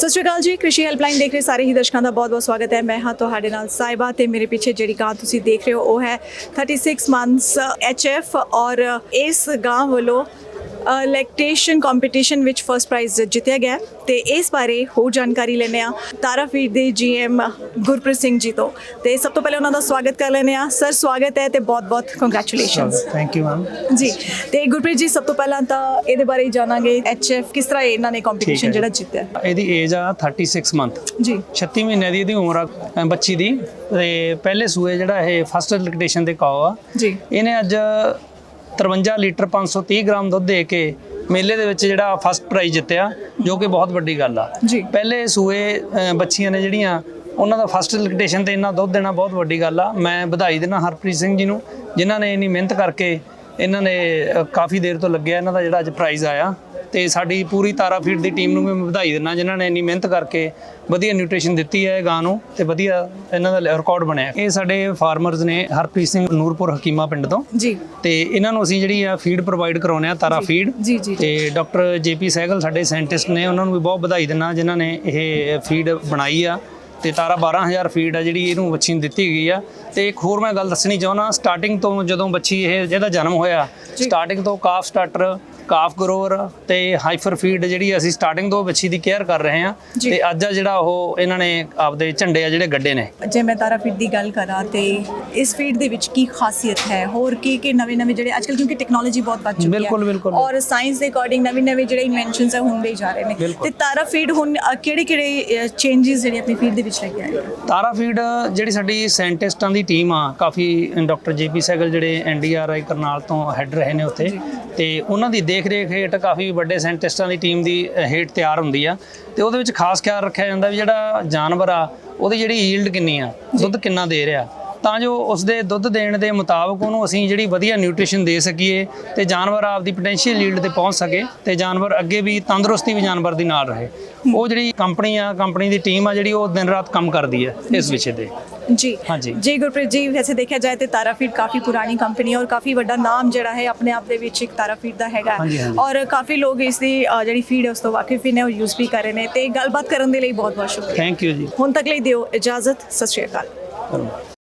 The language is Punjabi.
ਸਤਿ ਸ਼੍ਰੀ ਅਕਾਲ ਜੀ। ਕ੍ਰਿਸ਼ੀ ਹੈਲਪਲਾਈਨ ਦੇਖ ਰਹੇ ਸਾਰੇ ਹੀ ਦਰਸ਼ਕਾਂ ਦਾ ਬਹੁਤ-ਬਹੁਤ ਸਵਾਗਤ ਹੈ। ਮੈਂ ਹਾਂ ਤੁਹਾਡੇ ਨਾਲ ਸਾਇਬਾ ਤੇ ਮੇਰੇ ਪਿੱਛੇ ਜਿਹੜੀ ਗਾਂ ਤੁਸੀਂ ਦੇਖ ਰਹੇ ਹੋ, ਉਹ ਹੈ 36 ਮੰਥਸ ਐਚਐਫ ਔਰ ਇਸ ਗਾਂ ਵੱਲੋਂ ਲੈਕਟੇਸ਼ਨ ਕੰਪੀਟੀਸ਼ਨ ਵਿੱਚ ਫਰਸਟ ਪ੍ਰਾਈਜ਼ ਜਿੱਤਿਆ ਗਿਆ ਤੇ ਇਸ ਬਾਰੇ ਹੋਰ ਜਾਣਕਾਰੀ ਲੈਣੇ ਆ ਤਾਰਾਫੀਡ ਦੇ ਜੀਐਮ ਗੁਰਪ੍ਰੀਤ ਸਿੰਘ ਜੀ ਤੋਂ। ਤੇ ਸਭ ਤੋਂ ਪਹਿਲੇ ਉਹਨਾਂ ਦਾ ਸਵਾਗਤ ਕਰ ਲੈਣੇ ਆ ਸਰ ਸਵਾਗਤ ਹੈ ਤੇ ਬਹੁਤ-ਬਹੁਤ ਕੰਗ੍ਰੈਚੁਲੇਸ਼ਨਸ ਥੈਂਕ ਯੂ ਮੈਮ ਜੀ ਤੇ ਗੁਰਪ੍ਰੀਤ ਜੀ ਸਭ ਤੋਂ ਪਹਿਲਾਂ ਤਾਂ ਇਹਦੇ ਬਾਰੇ ਹੀ ਜਾਣਾਂਗੇ ਐਚਐਫ ਕਿਸ ਤਰ੍ਹਾਂ ਇਹਨਾਂ ਨੇ ਕੰਪੀਟੀਸ਼ਨ। ਜਿਹੜਾ ਜਿੱਤਿਆ। ਇਹਦੀ ਏਜ ਆ 36 ਮੰਥ ਜੀ। 36 ਮਹੀਨੇ ਦੀ ਇਹਦੀ ਉਮਰ ਆ ਬੱਚੀ ਦੀ। ਤੇ ਪਹਿਲੇ ਸੂਏ ਜਿਹੜਾ ਇਹ ਫਸਟ ਲੈਕਟੇਸ਼ਨ ਤੇ ਕਾਓ ਆ। ਜੀ। ਇਹਨੇ ਅੱਜ 53 ਲੀਟਰ 530 ਗ੍ਰਾਮ ਦੁੱਧ ਦੇ ਕੇ ਮੇਲੇ ਦੇ ਵਿੱਚ ਜਿਹੜਾ ਫਸਟ ਪ੍ਰਾਈਜ਼ ਜਿੱਤਿਆ ਜੋ ਕਿ ਬਹੁਤ ਵੱਡੀ ਗੱਲ ਆ ਜੀ। ਪਹਿਲੇ ਸੂਏ ਬੱਚੀਆਂ ਨੇ ਜਿਹੜੀਆਂ ਉਹਨਾਂ ਦਾ ਫਸਟ ਲੈਕਟੇਸ਼ਨ ਤੇ ਇੰਨਾ ਦੁੱਧ ਦੇਣਾ ਬਹੁਤ ਵੱਡੀ ਗੱਲ ਆ ਮੈਂ ਵਧਾਈ ਦਿੰਦਾ ਹਰਪ੍ਰੀਤ ਸਿੰਘ ਜੀ ਨੂੰ ਜਿਨ੍ਹਾਂ ਨੇ ਇੰਨੀ ਮਿਹਨਤ ਕਰਕੇ ਇਹਨਾਂ ਨੇ ਕਾਫੀ ਦੇਰ ਤੋਂ ਲੱਗਿਆ ਇਹਨਾਂ ਦਾ ਜਿਹੜਾ ਅੱਜ ਪ੍ਰਾਈਜ਼ ਆਇਆ। ਤੇ ਸਾਡੀ ਪੂਰੀ ਤਾਰਾਫੀਡ ਦੀ ਟੀਮ ਨੂੰ ਵੀ ਮੈਂ ਵਧਾਈ ਦਿੰਦਾ ਜਿਨ੍ਹਾਂ ਨੇ ਇੰਨੀ ਮਿਹਨਤ ਕਰਕੇ ਵਧੀਆ ਨਿਊਟ੍ਰੀਸ਼ਨ ਦਿੱਤੀ ਹੈ ਗਾਂ ਨੂੰ ਤੇ ਵਧੀਆ ਇਹਨਾਂ ਦਾ ਰਿਕਾਰਡ ਬਣਿਆ ਇਹ ਸਾਡੇ ਫਾਰਮਰਸ ਨੇ ਹਰਪ੍ਰੀਤ ਸਿੰਘ ਨੂਰਪੁਰ ਹਕੀਮਾ ਪਿੰਡ ਤੋਂ। ਜੀ। ਤੇ ਇਹਨਾਂ ਨੂੰ ਅਸੀਂ ਜਿਹੜੀ ਆ ਫੀਡ ਪ੍ਰੋਵਾਈਡ ਕਰਾਉਂਦੇ ਆ ਤਾਰਾ ਫੀਡ ਜੀ ਜੀ ਤੇ ਡਾਕਟਰ ਜੇਪੀ ਸਹਿਗਲ ਸਾਡੇ ਸਾਇੰਟਿਸਟ ਨੇ ਉਹਨਾਂ ਨੂੰ ਵੀ ਬਹੁਤ ਵਧਾਈ ਦਿੰਦਾ ਜਿਨ੍ਹਾਂ ਨੇ ਇਹ ਫੀਡ ਬਣਾਈ ਆ। ਤੇ ਤਾਰਾ 12000 ਫੀਡ ਆ ਜਿਹੜੀ ਇਹਨੂੰ ਬੱਚੀ ਨੂੰ ਦਿੱਤੀ ਗਈ ਆ। ਤੇ ਇੱਕ ਹੋਰ ਮੈਂ ਗੱਲ ਦੱਸਣੀ ਚਾਹੁੰਦਾ ਸਟਾਰਟਿੰਗ ਤੋਂ ਜਦੋਂ ਬੱਚੀ ਇਹ ਜਿਹਦਾ ਜਨਮ ਹੋਇਆ ਸਟਾਰਟਿੰਗ ਤੋਂ ਕਾਫ ਸਟਾਰਟਰ ਕਾਫ ਗਰੋਵਰ ਤੇ ਹਾਈਫਰ ਫੀਡ ਜਿਹੜੀ ਅਸੀਂ ਸਟਾਰਟਿੰਗ ਤੋਂ ਬੱਚੀ ਦੀ ਕੇਅਰ ਕਰ ਰਹੇ ਹਾਂ। ਤੇ ਅੱਜ ਆ ਜਿਹੜਾ ਉਹ ਇਹਨਾਂ ਨੇ ਆਪਦੇ ਝੰਡੇ ਆ ਜਿਹੜੇ ਗੱਡੇ ਨੇ। ਜੇ ਮੈਂ ਤਾਰਾ ਫੀਡ ਦੀ ਗੱਲ ਕਰਾਂ ਤੇ ਇਸ ਫੀਡ ਦੇ ਵਿੱਚ ਕੀ ਖਾਸੀਅਤ ਹੈ? ਹੋਰ ਕੀ ਕੀ ਨਵੇਂ ਨਵੇਂ ਜਿਹੜੇ ਅੱਜਕੱਲ ਕਿਉਂਕਿ ਟੈਕਨੋਲੋਜੀ ਬਹੁਤ ਵੱਧ ਚੁੱਕੀ ਹੈ। ਔਰ ਸਾਇੰਸ ਦੇ ਅਕੋਰਡਿੰਗ ਨਵੇਂ ਨਵੇਂ ਜਿਹੜੇ ਇਨਵੈਂਸ਼ਨਸ ਹੈ ਹੁੰਦੇ ਜਾ ਰਹੇ ਨੇ। ਤੇ ਤਾਰਾ ਫੀਡ ਹੁਣ ਕਿਹੜੇ ਕਿਹੜੇ ਚੇਂजेस ਜਿਹੜੇ ਆਪਣੀ ਫੀਡ ਦੇ ਵਿੱਚ ਲੈ ਕੇ ਆਏ ਤਾਰਾ ਫੀਡ ਜਿਹੜੀ ਸਾਡੀ ਸਾਇੰਟਿਸਟਾਂ ਦੀ ਟੀਮ ਆ ਕਾਫੀ ਡਾਕਟਰ ਜੇਪੀ ਸਹਿਗਲ ਜਿਹੜੇ ਐਨਡੀਆਰਆਈ ਕਰਨਾਲ ਤੋਂ ਹੈੱਡ ਰਹੇ ਨੇ ਉੱਥੇ। ਤੇ ਉਹਨਾਂ ਦੀ ਦੇਖ ਰੇਖ ਹੇਠ ਕਾਫੀ ਵੱਡੇ ਸਾਇੰਟਿਸਟਾਂ ਦੀ ਟੀਮ ਦੀ ਹੇਠ ਤਿਆਰ ਹੁੰਦੀ ਆ। ਤੇ ਉਹਦੇ ਵਿੱਚ ਖਾਸ ਖਿਆਲ ਰੱਖਿਆ ਜਾਂਦਾ ਵੀ ਜਿਹੜਾ ਜਾਨਵਰ ਆ ਉਹਦੀ ਜਿਹੜੀ ਯੀਲਡ ਕਿੰਨੀ ਆ ਦੁੱਧ ਕਿੰਨਾ ਦੇ ਰਿਹਾ। ਤਾਂ ਜੋ ਉਸ ਦੇ ਦੁੱਧ ਦੇਣ ਦੇ ਮੁਤਾਬਕ ਉਹਨੂੰ ਅਸੀਂ ਜਿਹੜੀ ਵਧੀਆ ਨਿਊਟ੍ਰੀਸ਼ਨ ਦੇ ਸਕੀਏ ਤੇ ਜਾਨਵਰ ਆਪਦੀ ਪੋਟੈਂਸ਼ੀਅਲ ਯੀਲਡ ਤੇ ਪਹੁੰਚ ਸਕੇ ਤੇ ਜਾਨਵਰ ਅੱਗੇ ਵੀ ਤੰਦਰੁਸਤੀ ਵੀ ਜਾਨਵਰ ਦੀ ਨਾਲ ਰਹੇ। ਉਹ ਜਿਹੜੀ ਕੰਪਨੀ ਆ ਕੰਪਨੀ ਦੀ ਟੀਮ ਆ ਜਿਹੜੀ ਉਹ ਦਿਨ ਰਾਤ ਕੰਮ ਕਰਦੀ ਹੈ ਇਸ ਵਿਸ਼ੇ ਤੇ। ਜੀ। ਹਾਂਜੀ। ਜੀ ਗੁਰਪ੍ਰੀਤ ਜੀ ਵੈਸੇ ਦੇਖਿਆ ਜਾਏ ਤੇ ਤਾਰਾ ਫੀਡ ਕਾਫੀ ਪੁਰਾਣੀ ਕੰਪਨੀ ਹੈ ਔਰ ਕਾਫੀ ਵੱਡਾ ਨਾਮ ਜਿਹੜਾ ਹੈ ਆਪਣੇ ਆਪ ਦੇ ਵਿੱਚ ਇੱਕ ਤਾਰਾ ਫੀਡ ਦਾ ਹੈਗਾ। ਹਾਂਜੀ, ਹਾਂਜੀ। ਔਰ ਕਾਫੀ ਲੋਕ ਇਸ ਦੀ ਅ, ਜਿਹੜੀ ਫੀਡ ਹੈ ਉਸ ਤੋਂ ਵਾਕਿਫ ਵੀ ਨੇ ਔਰ ਯੂਜ਼ ਵੀ ਕਰ ਰਹੇ ਨੇ। ਤੇ ਗੱਲਬਾਤ ਕਰਨ ਦੇ ਲਈ ਬਹੁਤ ਬਹੁਤ ਸ਼ੁਕਰੀਆ। ਥੈਂਕ ਯੂ ਜੀ। ਹੁਣ ਤੱਕ ਲਈ ਦਿਓ ਇਜਾਜ਼ਤ। ਸਤਿ ਸ਼੍ਰੀ ਅਕਾਲ।